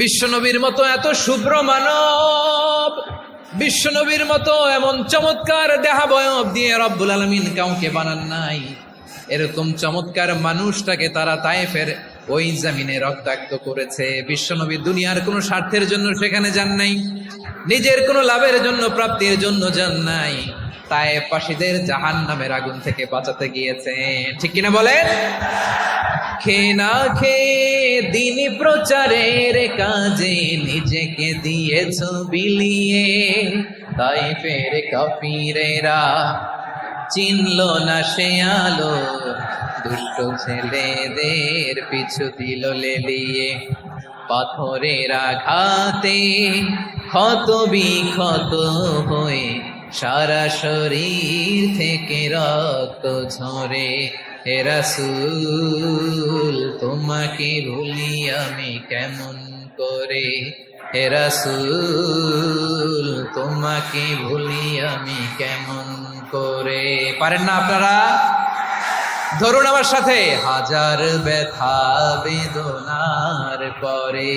বিশ্বনবীর মতো এত শুভ্র মানব, বিশ্বনবীর মতো এমন চমৎকার দেহাবয়ব দিয়ে রব্বুল আলমিন কাউকে বানান নাই। এরকম চমৎকার মানুষটাকে তারা তায়েফের ওই জামিনে রক্তাক্ত করেছে। বিশ্বনবী দুনিয়ার কোনো স্বার্থের জন্য সেখানে যান নাই, নিজের কোনো লাভের জন্য, প্রাপ্তির জন্য যান নাই। তায়েফ পাশীদের জাহান নামের আগুন থেকে বাঁচাতে গিয়েছে। ঠিক কিনা বলেন? খে না খেয়ে দিন প্রচারের কাজে নিজেকে দিয়েছ বিলিয়ে। তাই ফের কাফিরেরা চিনল না সে আলো। দুষ্ট ছেলেদের পিছু দিল লেলিয়ে। পাথরের আঘাতে ক্ষত বিক্ষত হয়ে সারা শরীর থেকে রক্ত ঝরে। হে রাসূল, তোমাকে ভুলি আমি কেমন করে? হে রাসূল, তোমাকে ভুলি আমি কেমন করে? পারেন না আপনারা? ধরুন আমার সাথে। হাজার ব্যথা বেদনার পরে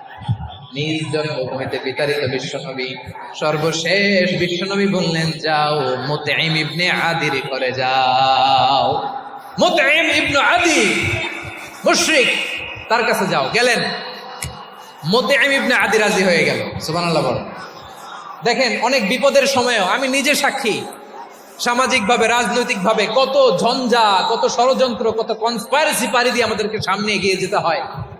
নিজ জন্মভূমিতে বিতাড়িত বিশ্বনবী, সর্বশেষ বিশ্বনবী বললেন, যাও, মুতঈম ইবনে আদির করে যাও। মুতঈম ইবনে আদি, মুশরিক, তার কাছে যাও। গেলেন। মুতঈম ইবনে আদি রাজি হয়ে গেল। সুবহানাল্লাহ বলেন। দেখেন, অনেক বিপদের সময়ও আমি নিজে সাক্ষী। সামাজিকভাবে, রাজনৈতিকভাবে কত ঝঞ্ঝা, কত ষড়যন্ত্র, কত কনস্পাইরেসি পারি দিয়ে আমাদেরকে সামনে এগিয়ে যেতে হয়।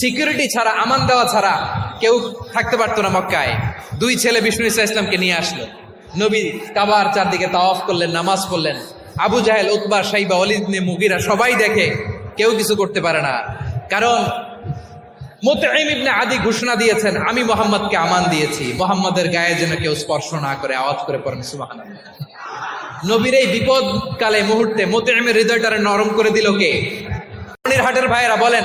সিকিউরিটি ছাড়া, আমান দেওয়া ছাড়া কেউ থাকতে পারতো না মক্কায়। দুই ছেলে বিষ্ণু ইসা ইসলামকে নিয়ে আসলো। নবী কাবার চারদিকে তাওয়াফ করলেন, নামাজ পড়লেন। আবু জাহেল উতবা সাইবা অলিদ মুগিরা সবাই দেখে কেউ কিছু করতে পারে না। কারণ মোতাইম আদি ঘোষণা দিয়েছেন, আমি মোহাম্মদকে আমান দিয়েছি। মোহাম্মদের গায়ে যেন কেউ স্পর্শ না করে, আওয়াজ করে পড়েন, সুবহানাল্লাহ। নবীর এই বিপদকালে মুহূর্তে মোতাইমের হৃদয়টারে নরম করে দিল কে? হাটের ভাইয়েরা বলেন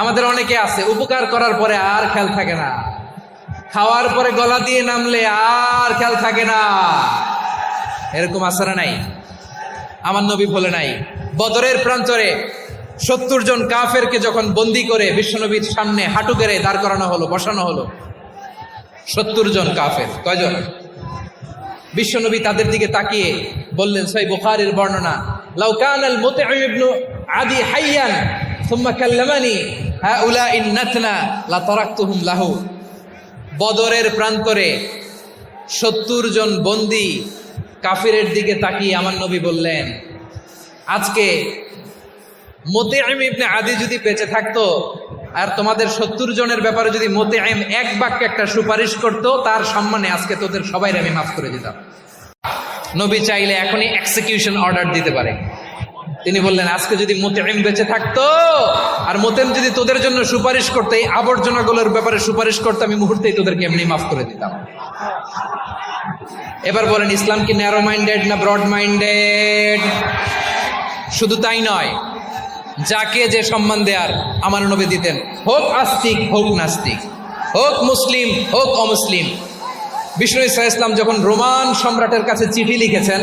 আমাদের অনেকে আছে, উপকার করার পরে আর খেয়াল থাকে না। খাওয়ার পরে গলা দিয়ে নামলে আর খেয়াল থাকে না। এরকম আসারা নাই। আমার নবী বলে নাই, বদরের প্রান্তরে সত্তর জন কাফেরকে যখন বন্দি করে বিশ্বনবীর সামনে হাঁটু গেড়ে দাঁড় করানো হলো, বসানো হলো, সত্তর জন কাফের, কয়জন? বিশ্বনবী তাদের দিকে তাকিয়ে বললেন, সই বুখারের বর্ণনা লাউকান আল মুতঈম ইবনু আদি হাইয়ান, সুম্মা কাল্লামানি হাউলা ইন নাতনা লা তারাকতুহুম লাহু। বদরের প্রান্তরে সত্তর জন বন্দি কাফিরের দিকে তাকিয়ে আমার নবী বললেন, আজকে মোতেআইম ইবনে আদি যদি বেঁচে থাকতো আর তোমাদের সত্তর জনের ব্যাপারে যদি মোতেআইম এক বাক্যে একটা সুপারিশ করত, তার সম্মানে আজকে তোদের সবাই আমি মাফ করে দিতাম। নবী চাইলে এখনই এক্সিকিউশন অর্ডার দিতে পারে। তিনি বললেন, আজকে যদি মোতেআইম বেঁচে থাকতো, আর মোতেম যদি তোদের জন্য সুপারিশ করতে, এই আবর্জনাগুলোর ব্যাপারে সুপারিশ করতে, আমি মুহূর্তেই তোদেরকে এমনি মাফ করে দিতাম। এবার বলেন, ইসলাম কি ন্যারো মাইন্ডেড না ব্রড মাইন্ডেড শুধু তাই নয়, যাকে যে সম্মান দেয়ার, আমার নবী দিতেন, হোক আস্তিক, হোক নাস্তিক, হোক মুসলিম, হোক অমুসলিম। বিষ্ণু ইসা ইসলাম যখন রোমান সম্রাটের কাছে চিঠি লিখেছেন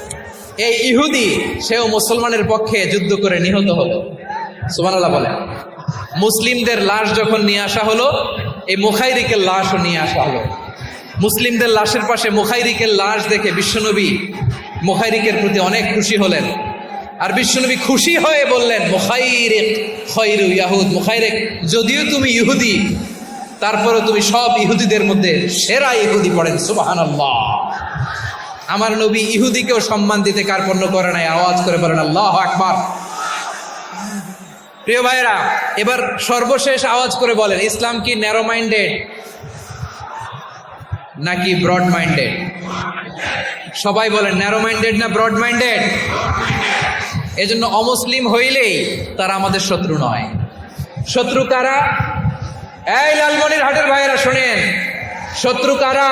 এই ইহুদি, সেও মুসলমানের পক্ষে যুদ্ধ করে নিহত হলো। সুমানাল্লাহ বলেন। মুসলিমদের লাশ যখন নিয়ে আসা হলো, এই মুখাইরিকের লাশও নিয়ে আসা হলো। মুসলিমদের লাশের পাশে মুখাইরিকের লাশ দেখে বিশ্বনবী মুখাইরিকের প্রতি অনেক খুশি হলেন। আর বিশ্বনবী খুশি হয়ে বললেন, মুখাইরেক খৈরু ইয়াহুদ, মুখাইরেক, যদিও তুমি ইহুদি তারপরে তুমি সব ইহুদিদের মধ্যে সেরা ইহুদি পড়েন, সুবহানাল্লাহ। আমার নবী ইহুদিকেও সম্মান দিতে কার্পণ্য করে নাই। আওয়াজ করে বলেন, আল্লাহ আকবার। প্রিয় ভাইরা এবার সর্বশেষ আওয়াজ করে বলেন, ইসলাম কি ন্যারো মাইন্ডেড নাকি ব্রড মাইন্ডেড সবাই বলেন ন্যারো মাইন্ডেড না ব্রড মাইন্ডেড এজন্য অমুসলিম হইলেই তারা আমাদের শত্রু নয়। শত্রু কারা? এই লালমনির হাটের ভাইয়েরা শোনেন, শত্রু কারা?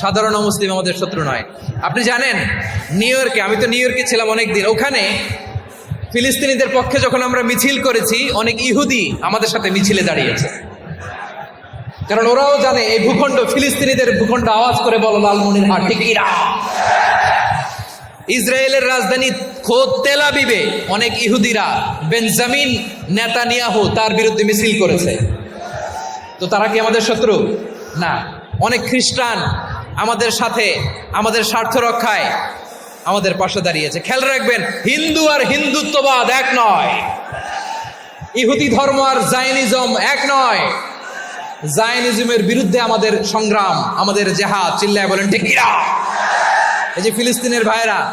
সাধারণ মুসলিম আমাদের শত্রু নয়। আপনি জানেন নিউ ইয়র্কে আমি তো নিউ ইয়র্কে ছিলাম অনেকদিন, ওখানে ফিলিস্তিনিদের পক্ষে যখন আমরা মিছিল করেছি, অনেক ইহুদি আমাদের সাথে মিছিলে দাঁড়িয়েছে। কারণ ওরাও জানে, এই ভূখণ্ড, ফিলিস্তিনিদের ভূখণ্ড আওয়াজ করে বলো লালমনির হাট ইরা ইসরায়েলের রাজধানী খোদ তেল আবিবে, অনেক ইহুদিরা বেঞ্জামিন নেতানিয়াহু তার বিরুদ্ধে মিছিল করেছে। তো তারা কি আমাদের শত্রু? না। অনেক খ্রিস্টান আমাদের সাথে, আমাদের স্বার্থ রক্ষায় আমাদের পাশে দাঁড়িয়েছে। খেয়াল রাখবেন, হিন্দু আর হিন্দুত্ববাদ এক নয়। ইহুদি ধর্ম আর জায়নিজম এক নয়। জায়নিজমের বিরুদ্ধে আমাদের সংগ্রাম, আমাদের জেহাদ, চিল্লায় বলেন, ঠিক এই যে ফিলিস্তিনের ভাইরা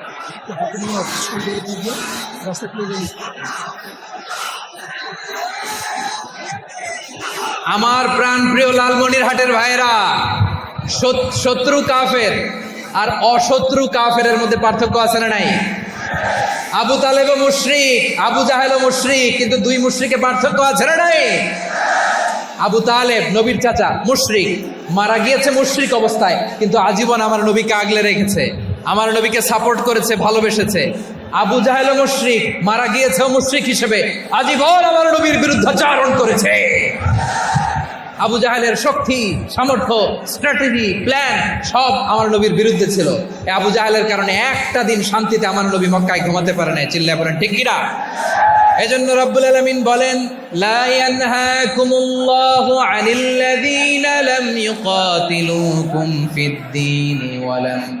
আমার প্রাণ প্রিয় লালমনির হাটের ভাইয়েরা, শত- শত্রু কাফের আর অশত্রু কাফের মধ্যে পার্থক্য আছে না নাই? আবু তালেব মুশরিক, আবু জাহেল মুশরিক, কিন্তু দুই মুশরিকে পার্থক্য আছে না নাই? আবু তালেব, নবীর চাচা, মুশরিক, মারা গিয়েছে মুশরিক অবস্থায়, কিন্তু আজীবন আমার নবীকে আগলে রেখেছে। আমার নবীকে সাপোর্ট করেছে, ভালোবেসেছে। আবু জাহেল মুশরিক, মারা গিয়েছে মুশরিক হিসেবে। আজীবন আমার নবীর বিরুদ্ধাচারণ করেছে। আবু জাহেলের শক্তি, সামর্থ্য, স্ট্র্যাটেজি, প্ল্যান সব আমার নবীর বিরুদ্ধে ছিল। আবু জাহেলের কারণে একটা দিন শান্তিতে আমার নবী মক্কায় ঘুমাতে পারে না চিল্লা বলেন, ঠিক কিনা? এজন্য রব্বুল আলামিন বলেন ইয়ানহাকুমুল্লাহু আনিল্লাযীনা লাম ইউকাতিলুকুম ফিদ-দীন ওয়া লাম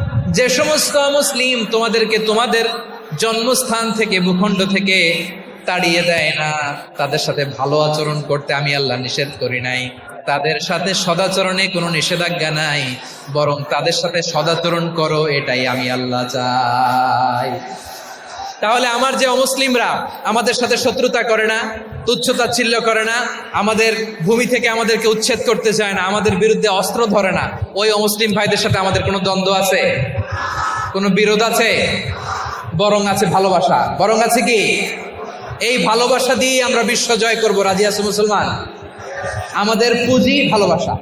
যে সমস্ত মুসলিম তোমাদেরকে তোমাদের জন্মস্থান থেকে, ভূখণ্ড থেকে তাড়িয়ে দেয় না, তাদের সাথে ভালো আচরণ করতে আমি আল্লাহ নিষেধ করি নাই। তাদের সাথে সদাচরণে কোনো নিষেধাজ্ঞা নাই, বরং তাদের সাথে সদাচরণ করো, এটাই আমি আল্লাহ চাই। তাহলে আমার যে অমুসলিমরা আমাদের সাথে শত্রুতা করে না, তুচ্ছতা তুচ্ছতাচ্ছিল্য করে না, আমাদের ভূমি থেকে আমাদেরকে উচ্ছেদ করতে চায় না, আমাদের বিরুদ্ধে অস্ত্র ধরে না, ওই অমুসলিম ভাইদের সাথে আমাদের কোনো দ্বন্দ্ব আছে? কোনো বিরোধ আছে? বরং আছে ভালোবাসা। বরং আছে কি? এই ভালোবাসা দিয়ে আমরা বিশ্ব জয় করব, রাজি আছে মুসলমান? আমাদের পুঁজি ভালোবাসা।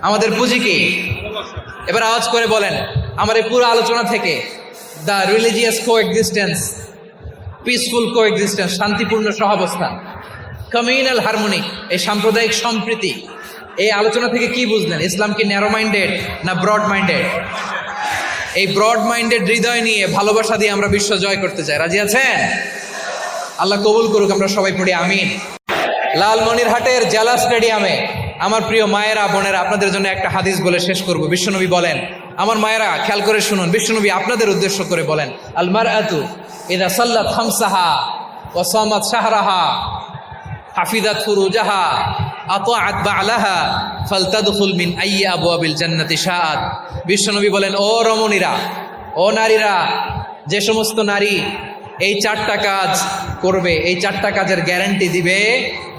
আমাদের পুঁজি কি? এবার আওয়াজ করে বলেন, আমার এই পুরো আলোচনা থেকে the religious coexistence peaceful coexistence শান্তিপূর্ণ সহাবস্থান কমিউনাল হারমোনি এই সাম্প্রদায়িক সম্প্রীতি, এই আলোচনা থেকে কি বুঝলেন? ইসলাম কি ন্যারো মাইন্ডেড না ব্রড মাইন্ডেড এই ব্রড মাইন্ডেড হৃদয় নিয়ে ভালোবাসা দিয়ে আমরা বিশ্ব জয় করতে চাই। রাজি আছেন? আল্লাহ কবুল করুক, আমরা সবাই পড়ি আমিন। লালমনিরহাটের জেলা স্টেডিয়ামে আমার প্রিয় মায়েরা, বোনেরা, আপনাদের জন্য একটা হাদিস বলে শেষ করব। বিশ্বনবী বলেন, আমার মায়েরা, খেয়াল করে শুনুন, বিশ্বনবী আপনাদের উদ্দেশ্য করে বলেন আলমার আতু ইদা সাল্লাত হামসাহা ওসামাত শাহরাহা হাফিদাত ফুরুজাহা আতাআত বালাহা ফালতাদখুল মিন আইয়ি আবওয়াবিল জান্নাতি শাআত। বিশ্বনবী বলেন, ও রমণীরা, ও নারীরা, যে সমস্ত নারী এই চারটা কাজ করবে, এই চারটা কাজের গ্যারান্টি দিবে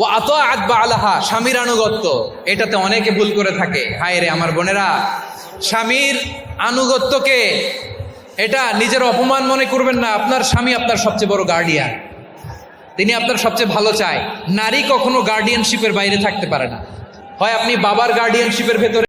ও আত আদবা আলাহা স্বামীর আনুগত্য। এটাতে অনেকে ভুল করে থাকে। হায় রে আমার বোনেরা, স্বামীর আনুগত্যকে এটা নিজের অপমান মনে করবেন না। আপনার স্বামী আপনার সবচেয়ে বড় গার্ডিয়ান তিনি আপনার সবচেয়ে ভালো চায়। নারী কখনো গার্ডিয়ানশিপের বাইরে থাকতে পারে না। হয় আপনি বাবার গার্ডিয়ানশিপের ভেতরে